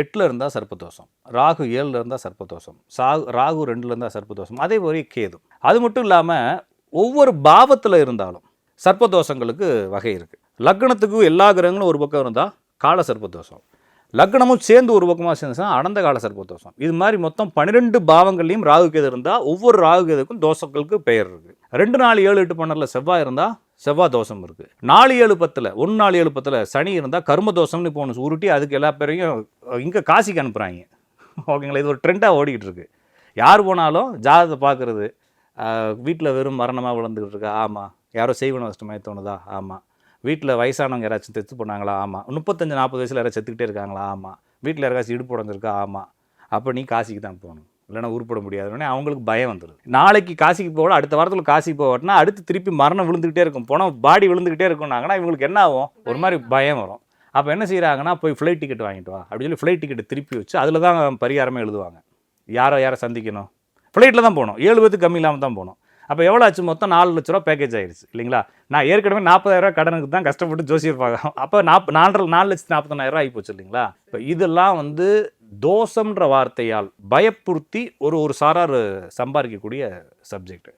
எட்டில் இருந்தால் சர்ப்பதோஷம். ராகு ஏழில் இருந்தால் சர்ப்பதோஷம். சாகு ராகு ரெண்டில் இருந்தால் சர்ப்பதோஷம். அதே மாதிரி கேது. அது மட்டும் இல்லாமல் ஒவ்வொரு பாவத்தில் இருந்தாலும் சர்ப்பதோஷங்களுக்கு வகை இருக்குது லக்னத்துக்கு எல்லா கிரகங்களும் ஒரு பக்கம் இருந்தால் கால சர்ப்பதோஷம். லக்னமும் சேர்ந்து ஒரு பக்கமாக சேர்ந்துச்சுன்னா அனந்த கால சர்ப்பதோஷம் இது மாதிரி மொத்தம் பன்னிரெண்டு பாவங்கள்லையும் ராகு கேது இருந்தால் ஒவ்வொரு ராகு கேதுக்கும் தோஷங்களுக்கு பெயர் இருக்குது ரெண்டு நாலு ஏழு எட்டு பன்னெண்டில் செவ்வாய் இருந்தால் செவ்வாய் தோஷம் இருக்குது நாலு ஏழு பத்தில் ஒன்று நாலு ஏழு பத்தில் சனி இருந்தால் கர்ம தோஷம்னு இப்போ ஒன்று உருட்டி அதுக்கு எல்லா பேரையும் இங்கே காசிக்கு அனுப்புகிறாங்க ஓகேங்களா? இது ஒரு ட்ரெண்டாக ஓடிக்கிட்டு இருக்குது யார் போனாலும் ஜாதகத்தை பார்க்குறது வீட்டில் வெறும் மரணமாக விழுந்துக்கிட்டு இருக்கா? ஆமாம் யாரோ செய்வன கஷ்டமாக தோணுதா? ஆமாம் வீட்டில் வயசானவங்க யாராச்சும் செத்து போனாங்களா? ஆமாம் முப்பத்தஞ்சு நாற்பது வயசில் யாராச்சும் செத்துக்கிட்டே இருக்காங்களா? ஆமாம் வீட்டில் யாராச்சும் இடுப்பு உடஞ்சிருக்கா? ஆமாம் அப்போ நீ காசிக்கு தான் போகணும். இல்லைன்னா உருப்பட முடியாதுன்னே அவங்களுக்கு பயம் வந்துடுது நாளைக்கு காசிக்கு போகல அடுத்த வாரத்தில் காசிக்கு போகட்டினா அடுத்து திருப்பி மரணம் விழுந்துக்கிட்டே இருக்கும். போனால் பாடி விழுந்துக்கிட்டே இருக்கும்னாங்கன்னா இவங்களுக்கு என்ன ஆகும்? ஒரு மாதிரி பயம் வரும். அப்போ என்ன செய்கிறாங்கன்னா போய் ஃப்ளைட் டிக்கெட் வாங்கிட்டு வா. அப்படின்னு சொல்லி ஃப்ளைட் டிக்கெட் திருப்பி வச்சு அதில் தான் பரிகாரமே எழுதுவாங்க. யாரோ யாரை சந்திக்கணும்? ஃப்ளைட்டில் தான் போகணும். ஏழு பேத்துக்கு கம்மி இல்லாமல் தான் போகணும். அப்போ எவ்வளோ ஆச்சு மொத்தம் நாலு லட்ச ரூபா பேக்கேஜ் ஆயிடுச்சு இல்லைங்களா? நான் ஏற்கனவே நாற்பதாயிரம் கடனுக்கு தான் கஷ்டப்பட்டு ஜோசியர் பார்க்கலாம் அப்போ நாப் நாலரை நாலு லட்சத்து நாற்பத்தொன்னாயிரம் ஆகி போச்சு இல்லைங்களா? இப்போ இதெல்லாம் வந்து தோஷம்ன்ற வார்த்தையால் பயப்புறுத்தி ஒரு ஒரு சாரார் சம்பாதிக்கக்கூடிய சப்ஜெக்ட்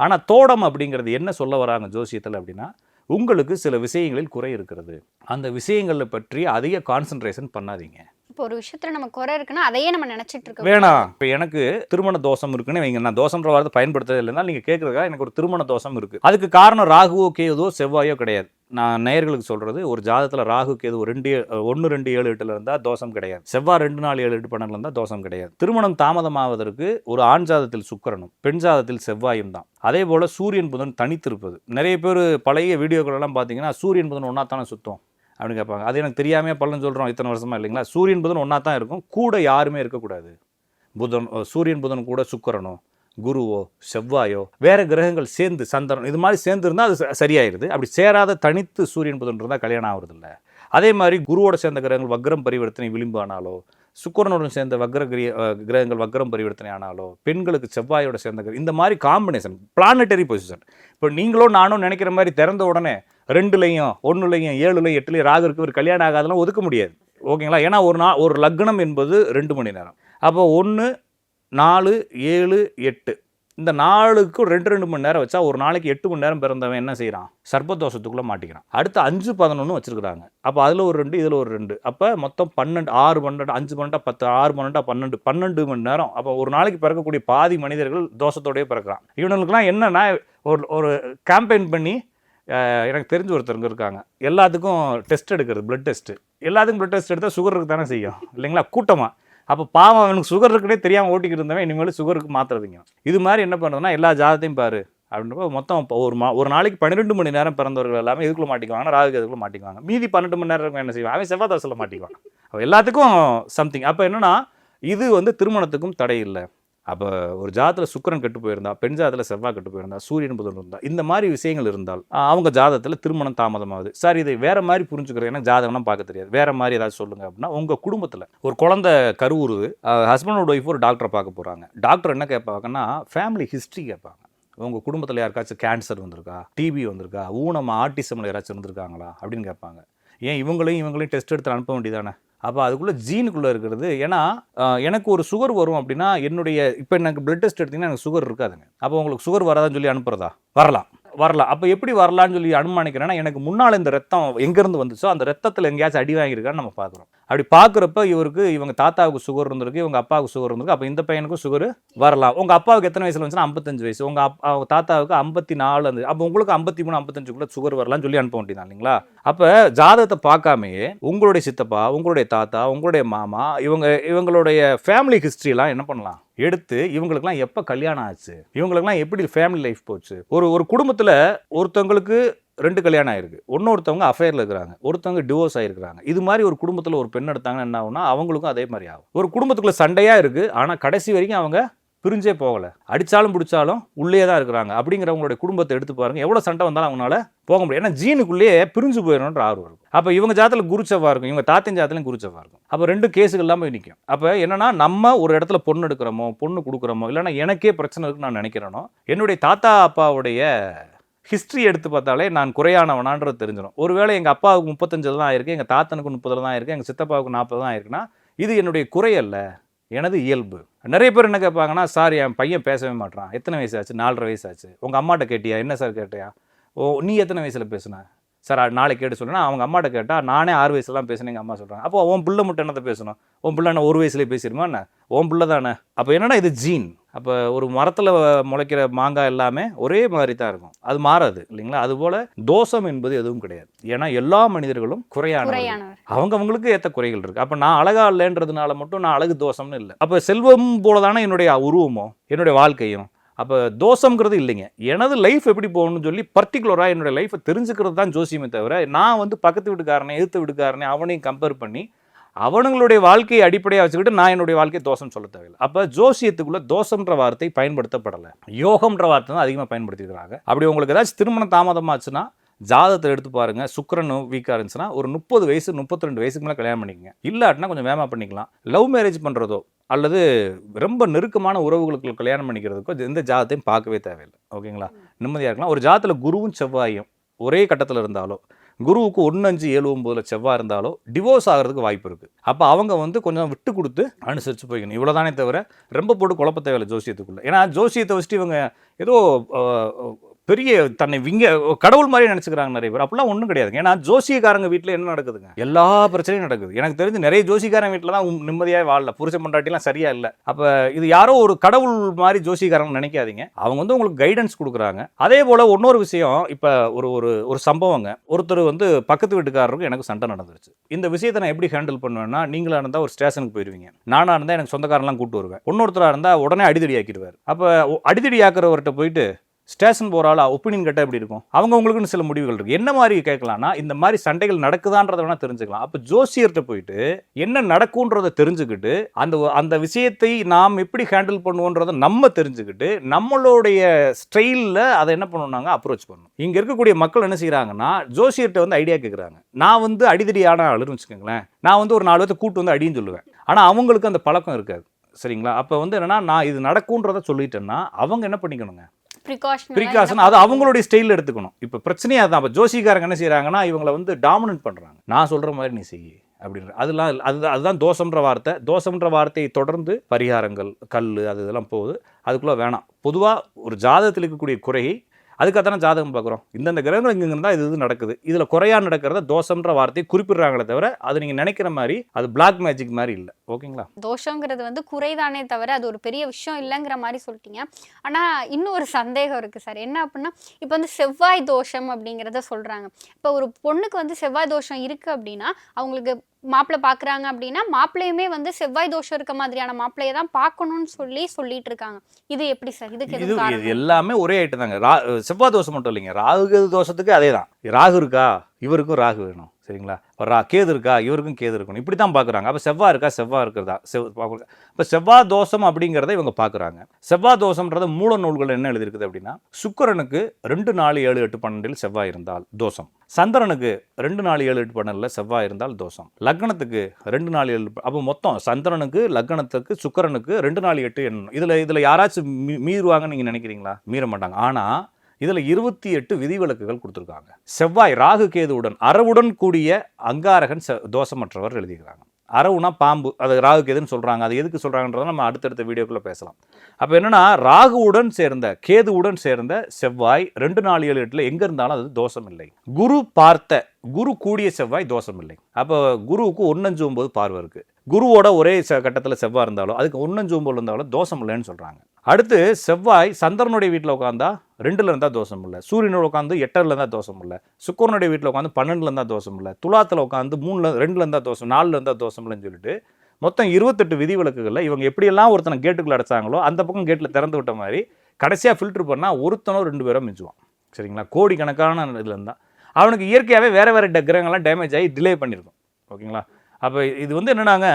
ஆனால் தோடம் அப்படிங்கிறது என்ன சொல்ல வராங்க ஜோசியத்தில் அப்படின்னா உங்களுக்கு சில விஷயங்களில் குறை இருக்கிறது. அந்த விஷயங்களை பற்றி அதிக கான்சன்ட்ரேஷன் பண்ணாதீங்க. இப்போ ஒரு விஷயத்துல நம்ம குறை இருக்குன்னா அதையே நம்ம நினைச்சிட்டு இருக்கோம். வேணாம் இப்போ எனக்கு திருமண தோஷம் இருக்குன்னு வைங்க. நான் தோஷம்ன்ற வார்த்தை பயன்படுத்துறது இல்லைன்னா நீங்கள் கேட்கறதுக்காக எனக்கு ஒரு திருமண தோஷம் இருக்குது அதுக்கு காரணம் ராகுவோ கேதுவோ செவ்வாயோ கிடையாது. நான் நேயர்களுக்கு சொல்கிறது ஒரு ஜாதத்தில் ராகு கேது ஒரு ரெண்டு ஒன்று ரெண்டு ஏழு எட்டில் இருந்தால் தோஷம் கிடையாது. செவ்வாய் ரெண்டு நாலு ஏழு எட்டு பன்னெண்டில் இருந்தால் தோஷம் கிடையாது. திருமணம் தாமதமாவதற்கு ஒரு ஆண் ஜாதத்தில் சுக்கரனும் பெண் ஜாதத்தில் செவ்வாயும் தான். அதே போல் சூரியன் புதன் தனித்திருப்பது. நிறைய பேர் பழைய வீடியோக்களெல்லாம் பார்த்தீங்கன்னா சூரியன் புதன் ஒன்றா தானே சுத்தம். அப்படின்னு கேட்பாங்க. அது எனக்கு தெரியாமே பலன் சொல்கிறோம் இத்தனை வருஷமா இல்லைங்களா? சூரியன் புதன் ஒன்றா தான் இருக்கும். கூட யாருமே இருக்கக்கூடாது. புதன் சூரியன் புதன் கூட சுக்கரனோ குருவோ செவ்வாயோ வேறு கிரகங்கள் சேர்ந்து சந்திரன் இது மாதிரி சேர்ந்து இருந்தால் அது ச- சரியாயிருது. அப்படி சேராத தனித்து சூரியன் புதன் இருந்தால் கல்யாணம் ஆகுறதில்ல அதே மாதிரி குருவோட சேர்ந்த கிரகங்கள் வக்ரம் பரிவர்த்தனை விளிம்பு ஆனாலோ சுக்கரனுடன் சேர்ந்த வக்ர கிரிய- கிரகங்கள் வக்ரம் பரிவர்த்தனை ஆனாலோ பெண்களுக்கு செவ்வாயோட சேர்ந்த இந்த மாதிரி காம்பினேஷன் பிளானட்டரி பொசிஷன் இப்போ நீங்களோ நானும் நினைக்கிற மாதிரி திறந்த உடனே ரெண்டுலையும் ஒன்றுலையும் ஏழுலையும் எட்டுலையும் ராகு இருக்கு ஒரு கல்யாணம் ஆகாதெல்லாம் ஒதுக்க முடியாது. ஓகேங்களா? ஏன்னா ஒரு நாள் ஒரு லக்னம் என்பது ரெண்டு மணி நேரம். அப்போ ஒன்று நாலு ஏழு எட்டு. இந்த நாலுக்கு ரெண்டு ரெண்டு மணி நேரம் வச்சா ஒரு நாளைக்கு எட்டு மணி நேரம் பிறந்தவன் என்ன செய்கிறான் சர்ப்பதோஷத்துக்குள்ளே மாட்டிக்கிறான். அடுத்து அஞ்சு பதினொன்று வச்சுருக்குறாங்க. அப்போ அதில் ஒரு ரெண்டு இதில் ஒரு ரெண்டு. அப்போ மொத்தம் பன்னெண்டு ஆறு பன்னெண்டு அஞ்சு பன்னெண்டா பத்து ஆறு பன்னெண்டா பன்னெண்டு பன்னெண்டு மணி நேரம். அப்போ ஒரு நாளைக்கு பிறக்கக்கூடிய பாதி மனிதர்கள் தோஷத்தோடய பிறக்கிறான். இவனுக்குலாம் என்னன்னா ஒரு ஒரு கேம்பெயின் பண்ணி எனக்கு தெரிஞ்ச ஒருத்தருங்க இருக்காங்க. எல்லாத்துக்கும் டெஸ்ட் எடுக்கிறது ப்ளட் டெஸ்ட்டு எல்லாத்துக்கும் ப்ளட் டெஸ்ட் எடுத்தால் சுகர் இருக்கு தானே செய்யும் இல்லைங்களா? கூட்டமாக அப்போ பாவம் அவனுக்கு சுகர் இருக்குன்னே தெரியாமல் ஓட்டிக்கிட்டு இருந்தவன் இனிமேல் சுகருக்கு மாத்துறதுங்க. இது மாதிரி என்ன பண்ணுறதுன்னா எல்லா ஜாதத்தையும் பாரு. அப்படின்றப்ப மொத்தம் இப்போ ஒரு மா ஒரு நாளைக்கு பன்னிரெண்டு மணி நேரம் பிறந்தவர்கள் எல்லாமே இதுக்குள்ள மாட்டிக்குவாங்க ராகு இதுக்குள்ள மாட்டிக்குவாங்க. மீதி பன்னெண்டு மணி நேரம் என்ன செய்வான் அவன் செவ்வாய் தோசையில் மாட்டிக்குவான். அப்போ எல்லாத்துக்கும் சம்திங் அப்போ என்னன்னா இது வந்து திருமணத்துக்கும் தடை இல்லை. அப்போ ஒரு ஜாதத்தில் சுக்கிரன் கெட்டு போயிருந்தா பெண் ஜாதத்தில் செவ்வாய் கெட்டு போயிருந்தா சூரியன் புதன் இருந்தால் இந்த மாதிரி விஷயங்கள் இருந்தால் அவங்க ஜாதகத்தில் திருமணம் தாமதமாகுது. சார் இதை வேறு மாதிரி புரிஞ்சுக்கிறது ஏன்னா ஜாதகம்லாம் பார்க்க தெரியாது. வேறு மாதிரி ஏதாவது சொல்லுங்கள் அப்படின்னா உங்கள் குடும்பத்தில் ஒரு குழந்தை கருவுறுது. ஹஸ்பண்டோட ஒய்ஃப் ஒரு டாக்டரை பார்க்க போகிறாங்க டாக்டர் என்ன கேட்பாங்கன்னா ஃபேமிலி ஹிஸ்ட்ரி கேட்பாங்க. உங்கள் குடும்பத்தில் யாருக்காச்சும் கேன்சர் வந்திருக்கா? டிபி வந்திருக்கா? ஊனம் ஆட்டிசமில் யாராச்சும் இருந்திருக்காங்களா? அப்படின்னு கேட்பாங்க. ஏன் இவங்களையும் இவங்களையும் டெஸ்ட் எடுத்து அனுப்ப வேண்டியதானே? அப்போ அதுக்குள்ளே ஜீனுக்குள்ளே இருக்கிறது. ஏன்னா எனக்கு ஒரு சுகர் வரும் அப்படின்னா என்னுடைய இப்போ எனக்கு பிளட் டெஸ்ட் எடுத்தீங்கன்னா எனக்கு சுகர் இருக்காதுங்க. அப்போ உங்களுக்கு சுகர் வராதான்னு சொல்லி அனுப்புறதா? வரலாம். வரலாம். அப்போ எப்படி வரலான்னு சொல்லி அனுமானிக்கிறேன்னா எனக்கு முன்னால் இந்த ரத்தம் எங்கேருந்து வந்துச்சோ அந்த ரத்தத்தில் எங்கேயாச்சும் அடி வாங்கியிருக்கான்னு நம்ம பார்க்குறோம். அப்படி பார்க்குறப்ப இவருக்கு இவங்க தாத்தாவுக்கு சுகர் இருந்திருக்கு இவங்க அப்பாவுக்கு சுகர் இருந்திருக்கு. அப்போ இந்த பையனுக்கும் சுகர் வரலாம். உங்கள் அப்பாவுக்கு எத்தனை வயசில் வந்துச்சுன்னா ஐம்பத்தஞ்சு வயசு. உங்கள் அப்பா அவங்க தாத்தாவுக்கு ஐம்பத்தி நாலு அந்த அப்போ உங்களுக்கு ஐம்பத்தி மூணு ஐம்பத்தஞ்சுக்குள்ள சுகர் வரலாம்னு சொல்லி அனுப்ப வேண்டியதான் இல்லைங்களா? அப்போ ஜாதகத்தை பார்க்காமையே உங்களுடைய சித்தப்பா உங்களுடைய தாத்தா உங்களுடைய மாமா இவங்க இவங்களுடைய ஃபேமிலி ஹிஸ்ட்ரிலாம் என்ன பண்ணலாம்? எடுத்து இவங்களுக்குலாம் எப்போ கல்யாணம் ஆச்சு? இவங்களுக்குலாம் எப்படி ஃபேமிலி லைஃப் போச்சு? ஒரு ஒரு குடும்பத்தில் ஒருத்தவங்களுக்கு ரெண்டு கல்யாணம் ஆயிருக்கு. இன்னொருத்தவங்க அஃபேரில் இருக்கிறாங்க. ஒருத்தவங்க டிவோர்ஸ் ஆயிருக்கிறாங்க. இது மாதிரி ஒரு குடும்பத்தில் ஒரு பெண் எடுத்தாங்கன்னா என்ன ஆகும்னா அவங்களுக்கும் அதே மாதிரி ஆகும். ஒரு குடும்பத்துக்குள்ள சண்டையாக இருக்குது ஆனால் கடைசி வரைக்கும் அவங்க பிரிஞ்சே போகலை. அடித்தாலும் பிடிச்சாலும் உள்ளே தான் இருக்கிறாங்க. அப்படிங்கிறவங்களுடைய குடும்பத்தை எடுத்து பாருங்கள் எவ்வளோ சண்டை வந்தாலும் அவங்களால போக முடியும் ஏன்னா ஜீனுக்குள்ளேயே பிரிஞ்சு போயிடணுன்ற ஆர்வம் இருக்கும். அப்போ இவங்க ஜாதத்தில் குருச்சவா இருக்கும். இவங்க தாத்தின் ஜாத்திலையும் குருச்சவா இருக்கும். அப்போ ரெண்டு கேஸுகள் போய் நிற்கும் அப்போ என்னன்னா நம்ம ஒரு இடத்துல பொண்ணு எடுக்கிறோமோ பொண்ணு கொடுக்குறோமோ இல்லைன்னா எனக்கே பிரச்சனை இருக்குன்னு நான் நினைக்கிறேனோ என்னுடைய தாத்தா அப்பாவுடைய ஹிஸ்ட்ரி எடுத்து பார்த்தாலே நான் குறையானவனான்றது தெரிஞ்சிடும். ஒருவேளை எங்கள் அப்பாவுக்கு முப்பத்தஞ்சில் தான் இருக்குது எங்கள் தாத்தனுக்கு முப்பதில் தான் இருக்குது எங்கள் சித்தப்பாவுக்கு நாற்பது தான் இருக்குன்னா இது என்னுடைய குறை அல்ல எனது இயல்பு. நிறைய பேர் என்ன கேட்பாங்கன்னா சார் என் பையன் பேசவே மாட்டான் எத்தனை வயசு ஆச்சு? நாலரை வயசு ஆச்சு. உங்கள் அம்மாட்ட கேட்டியா? என்ன சார் கேட்டியா? ஓ நீ எத்தனை வயசில் பேசுன? சார் நாளைக்கு கேட்டு சொல்லுன்னா அவங்க அம்மாட்ட கேட்டால் நானே ஆறு வயசுலாம் பேசுனேன் எங்கள் அம்மா சொல்கிறாங்க அப்போ உன் பிள்ளை மட்டும் என்னத்தை பேசணும்? உன் பிள்ளை என்ன ஒரு வயசுலேயே பேசிடுமா என்ன? உன் பிள்ளை தானே? அப்போ என்னன்னா இது ஜீன். அப்போ ஒரு மரத்தில் முளைக்கிற மாங்காய் எல்லாமே ஒரே மாதிரி தான் இருக்கும். அது மாறாது இல்லைங்களா? அதுபோல் தோஷம் என்பது எதுவும் கிடையாது. ஏன்னா எல்லா மனிதர்களும் குறையானவர்கள். குறையானவர். அவங்க அவங்களுக்கு ஏற்ற குறைகள் இருக்கு. அப்போ நான் அழகா இல்லைன்றதுனால மட்டும் நான் அழகு தோஷம்னு இல்லை. அப்போ செல்வம் போல தானே என்னுடைய உருவமோ என்னுடைய வாழ்க்கையும்? அப்போ தோஷங்கிறது இல்லைங்க. எனது லைஃப் எப்படி போகணும்னு சொல்லி பர்டிகுலராக என்னுடைய லைஃப்பை தெரிஞ்சுக்கிறது தான் ஜோசியமே தவிர நான் வந்து பக்கத்து வீட்டுக்காரனை எதிர்த்து வீட்டுக்காரனை அவனையும் கம்பேர் பண்ணி அவனுங்களுடைய வாழ்க்கையை அடிப்படையாக வச்சுக்கிட்டு நான் என்னுடைய வாழ்க்கையை தோஷம் சொல்ல தேவையில்லை. அப்போ ஜோசியத்துக்குள்ளே தோஷம்ன்ற வார்த்தை பயன்படுத்தப்படலை. யோகம்ன்ற வார்த்தை தான் அதிகமாக பயன்படுத்திக்கிறாங்க அப்படி உங்களுக்கு ஏதாச்சும் திருமணம் தாமதமாச்சுன்னா ஜாதகத்தை எடுத்து பாருங்க. சுக்கரன் வீக்காக இருந்துச்சுன்னா ஒரு முப்பது வயசு முப்பத்தி ரெண்டு வயசுக்கு மேலே கல்யாணம் பண்ணிக்கங்க. இல்லாட்டினா கொஞ்சம் வேமா பண்ணிக்கலாம். லவ் மேரேஜ் பண்ணுறதோ அல்லது ரொம்ப நெருக்கமான உறவுகளுக்கு கல்யாணம் பண்ணிக்கிறதுக்கோ எந்த ஜாதத்தையும் பார்க்கவே தேவையில்லை. ஓகேங்களா? நிம்மதியாக இருக்கலாம். ஒரு ஜாதத்தில் குருவும் செவ்வாயும் ஒரே கட்டத்தில் இருந்தாலோ குருவுக்கு ஒன்று அஞ்சு ஏழு ஒம்போதுல செவ்வாய் இருந்தாலோ டிவோர்ஸ் ஆகிறதுக்கு வாய்ப்பு இருக்குது அப்போ அவங்க வந்து கொஞ்சம் விட்டு கொடுத்து அனுசரித்து போய்க்கணும். இவ்வளோதானே தவிர ரொம்ப போட்டு குழப்ப தேவையில்லை ஜோசியத்துக்குள்ள. ஏன்னா ஜோசியத்தை வச்சுட்டு இவங்க ஏதோ பெரிய தன்னை விங்க கடவுள் மாதிரி நினச்சிக்கிறாங்க நிறைய பேர். அப்படிலாம் ஒன்றும் கிடையாதுங்க. ஏன்னா ஜோசியக்காரங்க வீட்டில் என்ன நடக்குதுங்க? எல்லா பிரச்சனையும் நடக்குது. எனக்கு தெரிஞ்சு நிறைய ஜோசிக்காரங்க வீட்டில் தான் நிம்மதியாக வாழல. புருஷ பொண்டாட்டிலாம் சரியா இல்லை. அப்போ இது யாரோ ஒரு கடவுள் மாதிரி ஜோசிக்காரங்க நினைக்காதீங்க. அவங்க வந்து உங்களுக்கு கைடன்ஸ் கொடுக்குறாங்க. அதே போல் இன்னொரு விஷயம் இப்போ ஒரு ஒரு ஒரு சம்பவங்க. ஒருத்தர் வந்து பக்கத்து வீட்டுக்காரருக்கும் எனக்கு சண்டை நடந்துருச்சு. இந்த விஷயத்தை நான் எப்படி ஹேண்டில் பண்ணுவேன்னா நீங்களாக இருந்தால் ஒரு ஸ்டேஷனுக்கு போயிருவீங்க. நானாக இருந்தால் எனக்கு சொந்தக்காரெல்லாம் கூப்பிட்டு வருவேன். இன்னொருத்தராக இருந்தால் உடனே அடிதடி ஆக்கிடுவார். அப்போ அடிதடி ஆக்குறவர்கிட்ட போயிட்டு ஸ்டேஷன் போகிற ஆள் ஒப்பீனியன் கேட்டால் எப்படி இருக்கும்? அவங்க உங்களுக்குன்னு சில முடிவுகள் இருக்குது என்ன மாதிரி கேட்கலாம்னா இந்த மாதிரி சண்டைகள் நடக்குதான்றதை வேணால் தெரிஞ்சுக்கலாம். அப்போ ஜோசியர்கிட்ட போயிட்டு என்ன நடக்கும்ன்றதை தெரிஞ்சுக்கிட்டு அந்த அந்த விஷயத்தை நாம் எப்படி ஹேண்டில் பண்ணுவோன்றதை நம்ம தெரிஞ்சுக்கிட்டு நம்மளுடைய ஸ்டைலில் அதை என்ன பண்ணணும்னாங்க அப்ரோச் பண்ணணும். இங்கே இருக்கக்கூடிய மக்கள் என்ன செய்கிறாங்கன்னா ஜோசியர்கிட்ட வந்து ஐடியா கேட்குறாங்க நான் வந்து அடிதடியான ஆளுன்னு வச்சுக்கோங்களேன். நான் வந்து ஒரு நாலு பேர்த்த கூட்டு வந்து அடின்னு சொல்லுவேன். ஆனால் அவங்களுக்கு அந்த பழக்கம் இருக்காது. சரிங்களா? அப்போ வந்து என்னென்னா நான் இது நடக்கும்ன்றதை சொல்லிட்டேன்னா அவங்க என்ன பண்ணிக்கணுங்க? ப்ரிகாஷன் ப்ரிகாஷன் அது அவங்களுடைய ஸ்டைல் எடுத்துக்கணும். இப்போ பிரச்சனையே அதுதான் இப்போ ஜோசிக்காரங்க என்ன செய்கிறாங்கன்னா இவங்களை வந்து டாமினன்ட் பண்ணுறாங்க நான் சொல்கிற மாதிரி நீ செய் அப்படின்ற அதெல்லாம் இல்ல. அதுதான் தோஷம்ன்ற வார்த்தை. தோஷம்ன்ற வார்த்தையை தொடர்ந்து பரிகாரங்கள் கல் அது இதெல்லாம் போகுது. அதுக்குள்ளே வேணாம். பொதுவாக ஒரு ஜாதகத்தில் இருக்கக்கூடிய குறையை அதுக்காக தானே ஜாதகம் பார்க்குறோம். இந்தந்த கிரகங்கள் இங்கே இருந்தால் இது இது நடக்குது. இதில் குறையா நடக்கிறத தோஷம்ன்ற வார்த்தையை குறிப்பிடுறாங்களே தவிர அது நீங்கள் நினைக்கிற மாதிரி அது பிளாக் மேஜிக் மாதிரி இல்லை. ஓகேங்களா? தோஷங்கிறது வந்து குறைதானே தவிர அது ஒரு பெரிய விஷயம் இல்லைங்கிற மாதிரி சொல்லிட்டீங்க. ஆனால் இன்னும் ஒரு சந்தேகம் இருக்குது சார். என்ன அப்படின்னா இப்போ வந்து செவ்வாய் தோஷம் அப்படிங்கிறத சொல்கிறாங்க இப்போ ஒரு பொண்ணுக்கு வந்து செவ்வாய் தோஷம் இருக்குது அப்படின்னா அவங்களுக்கு மாப்பிள்ளை பார்க்குறாங்க அப்படின்னா மாப்பிள்ளையுமே வந்து செவ்வாய் தோஷம் இருக்க மாதிரியான மாப்பிள்ளையை தான் பார்க்கணும்னு சொல்லி சொல்லிட்டு இருக்காங்க இது எப்படி சார்? இதுக்கு இது இது எல்லாமே ஒரே ஐட்டம் தாங்க. ரா செவ்வாய் தோஷம் மட்டும் இல்லைங்க. ராகு தோஷத்துக்கு அதே தான் ராகு இருக்கா? இவருக்கும் ராகு வேணும். சரிங்களா? இப்போ ரா கேது இருக்கா? இவருக்கும் கேது இருக்கணும். இப்படி தான் பார்க்குறாங்க அப்போ செவ்வாய் இருக்கா? செவ்வாய் இருக்கிறதா? செவ் இப்போ செவ்வாய் தோஷம் அப்படிங்கிறத இவங்க பார்க்குறாங்க செவ்வாய் தோஷம்ன்றது மூல நூல்கள் என்ன எழுதியிருக்குது அப்படின்னா சுக்கரனுக்கு ரெண்டு நாலு ஏழு எட்டு பன்னெண்டில் செவ்வாய் இருந்தால் தோஷம். சந்திரனுக்கு ரெண்டு நாலு ஏழு எட்டு பன்னெண்டில் செவ்வாய் இருந்தால் தோஷம். லக்னத்துக்கு ரெண்டு நாலு ஏழு அப்போ மொத்தம் சந்திரனுக்கு லக்னத்துக்கு சுக்கரனுக்கு ரெண்டு நாலு எட்டு எண்ணணும் இதில் இதில் யாராச்சும் மீ மீறுவாங்கன்னு நீங்கள் நினைக்கிறீங்களா? மீற மாட்டாங்க. ஆனால் இதில் இருபத்தி எட்டு விதிவிலக்குகள் கொடுத்துருக்காங்க. செவ்வாய் ராகு கேதுவுடன் அறவுடன் கூடிய அங்காரகன் ச தோஷமற்றவர் எழுதியிருக்காங்க அரவுனா பாம்பு அது ராகு கேதுன்னு சொல்கிறாங்க அது எதுக்கு சொல்கிறாங்கன்றதை நம்ம அடுத்தடுத்த வீடியோக்குள்ளே பேசலாம். அப்போ என்னென்னா ராகுவுடன் சேர்ந்த கேதுவுடன் சேர்ந்த செவ்வாய் ரெண்டு நாலு ஏழு எட்டில் எங்கே இருந்தாலும் அது தோஷம் இல்லை குரு பார்த்த குரு கூடிய செவ்வாய் தோஷம் இல்லை அப்போ குருவுக்கு ஒன்னஞ்சு ஒம்பது பார்வை இருக்குது குருவோட ஒரே கட்டத்தில் செவ்வாய் இருந்தாலும் அதுக்கு ஒன்னஞ்சு ஒம்பது இருந்தாலும் தோஷம் இல்லைன்னு சொல்கிறாங்க அடுத்து செவ்வாய் சந்திரனுடைய வீட்டில் உட்காந்தா ரெண்டில் இருந்தால் தோஷம் இல்லை. சூரியனோட உட்காந்து எட்டரில் இருந்தால் தோஷம் இல்லை. சுக்கரனுடைய வீட்டில் உட்காந்து பன்னெண்டுல இருந்தால் தோஷம் இல்லை. துலாத்தில் உட்காந்து மூணில் ரெண்டில் இருந்தால் தோஷம் நாலில் இருந்தால் தோஷம் இல்லைன்னு சொல்லிட்டு மொத்தம் இருபத்தெட்டு விதிவிலக்குகளில் இவங்க எப்படியெல்லாம் ஒருத்தனை கேட்டுக்குள்ள அடைச்சாங்களோ அந்த பக்கம் கேட்டில் திறந்து விட்ட மாதிரி கடைசியாக ஃபில்டர் பண்ணால் ஒருத்தனோ ரெண்டு பேரும் மிஞ்சுவான். சரிங்களா? கோடிக்கணக்கான இதில் இருந்தால் அவனுக்கு இயற்கையாகவே வேறு வேறு கிரகங்கள்லாம் டேமேஜ் ஆகி டிலே பண்ணியிருக்கும். ஓகேங்களா? அப்போ இது வந்து என்னென்னாங்க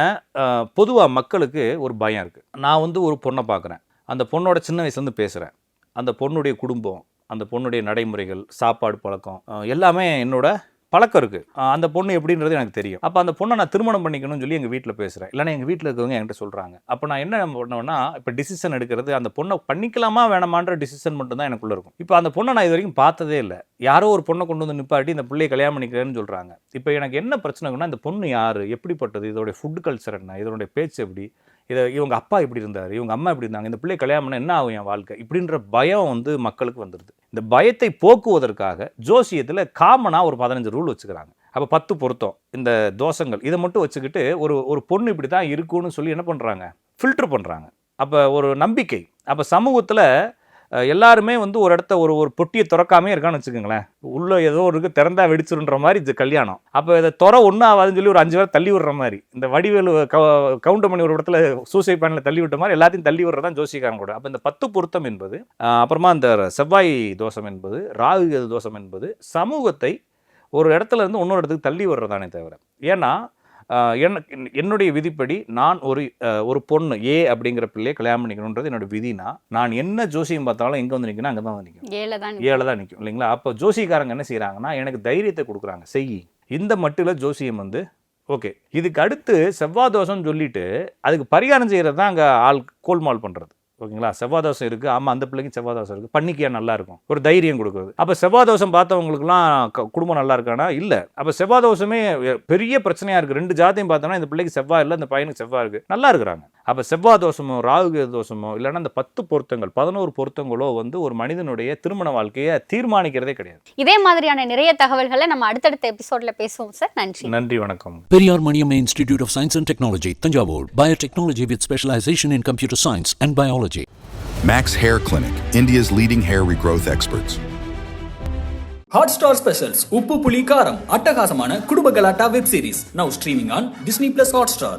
பொதுவாக மக்களுக்கு ஒரு பயம் இருக்குது நான் வந்து ஒரு பொண்ணை பார்க்குறேன். அந்த பொண்ணோட சின்ன வயசுலேருந்து பேசுகிறேன் அந்த பொண்ணுடைய குடும்பம் அந்த பொண்ணுடைய நடைமுறைகள் சாப்பாடு பழக்கம் எல்லாமே என்னோட பழக்கம் இருக்குது அந்த பொண்ணு எப்படின்றது எனக்கு தெரியும். அப்போ அந்த பொண்ணை நான் திருமணம் பண்ணிக்கணும்னு சொல்லி எங்கள் வீட்டில் பேசுகிறேன் இல்லைன்னா எங்கள் வீட்டில் இருக்கவங்க என்கிட்ட சொல்கிறாங்க அப்போ நான் என்ன பண்ணுவேன்னா இப்போ டிசிஷன் எடுக்கிறது அந்த பொண்ணை பண்ணிக்கலாமா வேணாமான்ற டிசிஷன் மட்டும்தான் எனக்குள்ளே இருக்கும். இப்போ அந்த பொண்ணை நான் இது வரைக்கும் பார்த்ததே இல்லை. யாரோ ஒரு பொண்ணை கொண்டு வந்து நிப்பாட்டி இந்த பிள்ளையை கல்யாணம் பண்ணிக்கிறேன்னு சொல்கிறாங்க இப்போ எனக்கு என்ன பிரச்சனைக்குன்னா இந்த பொண்ணு யார் எப்படிப்பட்டது இதோடைய ஃபுட் கல்ச்சர் என்ன இதனுடைய பேச்சு எப்படி இதை இவங்க அப்பா இப்படி இருந்தார் இவங்க அம்மா இப்படி இருந்தாங்க இந்த பிள்ளை கல்யாணம்னா என்ன ஆகும் என் வாழ்க்கை? இப்படின்ற பயம் வந்து மக்களுக்கு வந்துடுது இந்த பயத்தை போக்குவதற்காக ஜோசியத்தில் காமனாக ஒரு பதினஞ்சு ரூல் வச்சுக்கிறாங்க. அப்போ பத்து பொருத்தம் இந்த தோஷங்கள் இதை மட்டும் வச்சுக்கிட்டு ஒரு ஒரு பொண்ணு இப்படி தான் இருக்குன்னு சொல்லி என்ன பண்ணுறாங்க ஃபில்டர் பண்ணுறாங்க அப்போ ஒரு நம்பிக்கை. அப்போ சமூகத்தில் எல்லாருமே வந்து ஒரு இடத்த ஒரு ஒரு பொட்டியை திறக்காமே இருக்கான்னு வச்சுக்கோங்களேன். உள்ளே ஏதோ ஒரு இருக்கு திறந்தா வெடிச்சிருன்ற மாதிரி இது கல்யாணம். அப்போ இதை துற ஒன்றும் ஆகாதுன்னு சொல்லி ஒரு அஞ்சு பேர் தள்ளி விடுற மாதிரி. இந்த வடிவேலு க கவுண்டர் பண்ணி ஒரு இடத்துல சூசைட் பேனில் தள்ளி விட்ட மாதிரி எல்லாத்தையும் தள்ளி விடுறதான் ஜோசிக்காரன் கூட. அப்போ இந்த பத்து பொருத்தம் என்பது அப்புறமா இந்த செவ்வாய் தோஷம் என்பது ராகு கேது தோஷம் என்பது சமூகத்தை ஒரு இடத்துல இருந்து இன்னொரு இடத்துக்கு தள்ளி விடுறதானே தவிர. ஏன்னா என்னுடைய விதிப்படி நான் ஒரு ஒரு பொண்ணு ஏ அப்படிங்கிற பிள்ளையை கல்யாணம் பண்ணிக்கணுன்றது என்னோட விதினா நான் என்ன ஜோசியம் பார்த்தாலும் எங்கே வந்து நிற்கணும் அங்கே தான் வந்து நிற்கும் ஏழை தான் நிற்கும் இல்லைங்களா? அப்போ ஜோசிக்காரங்க என்ன செய்கிறாங்கன்னா எனக்கு தைரியத்தை கொடுக்குறாங்க செய். இந்த மட்டில் ஜோசியம் வந்து ஓகே. இதுக்கு அடுத்து செவ்வாய் தோஷம்னு சொல்லிட்டு அதுக்கு பரிகாரம் செய்கிறது தான் அங்கே ஆள் கோல்மால் பண்ணுறது ஓகேங்களா? செவ்வாய் தோஷம் இருக்குது ஆமாம் அந்த பிள்ளைக்கு செவ்வாய் தோஷம் இருக்குது பண்ணிக்கியா நல்லா இருக்கும் ஒரு தைரியம் கொடுக்குறது. அப்போ செவ்வாய் தோஷம் பார்த்தவங்களுக்குலாம் குடும்பம் நல்லா இருக்கானா? இல்லை. அப்போ செவ்வாய் தோஷமே எ- பெரிய பிரச்சனையாக இருக்குது ரெண்டு ஜாதியும் பார்த்தோம்னா இந்த பிள்ளைக்கு செவ்வாய் இல்லை இந்த பையனுக்கு செவ்வாய் இருக்குது நல்லா இருக்கிறாங்க. அப்போ செவ்வாய் தோஷமோ ராகு தோஷமோ இல்லைன்னா அந்த பத்து பொருத்தங்கள் பதினோரு பொருத்தங்களோ வந்து ஒரு மனிதனுடைய திருமண வாழ்க்கையை தீர்மானிக்கிறதே கிடையாது. இதே மாதிரியான நிறைய தகவல்களை நம்ம அடுத்தடுத்த எபிசோட்ல பேசுவோம் சார் நன்றி. நன்றி வணக்கம். Periyar Maniamma Institute of Science and Technology, Tanjavur. Biotechnology with specialization in computer science and technology. Max Hair Clinic, India's leading hair regrowth experts. Hotstar specials உப்பு புளி காரம் அட்டகாசமான குடும்ப கலாட்டா web series now streaming on Disney plus Hotstar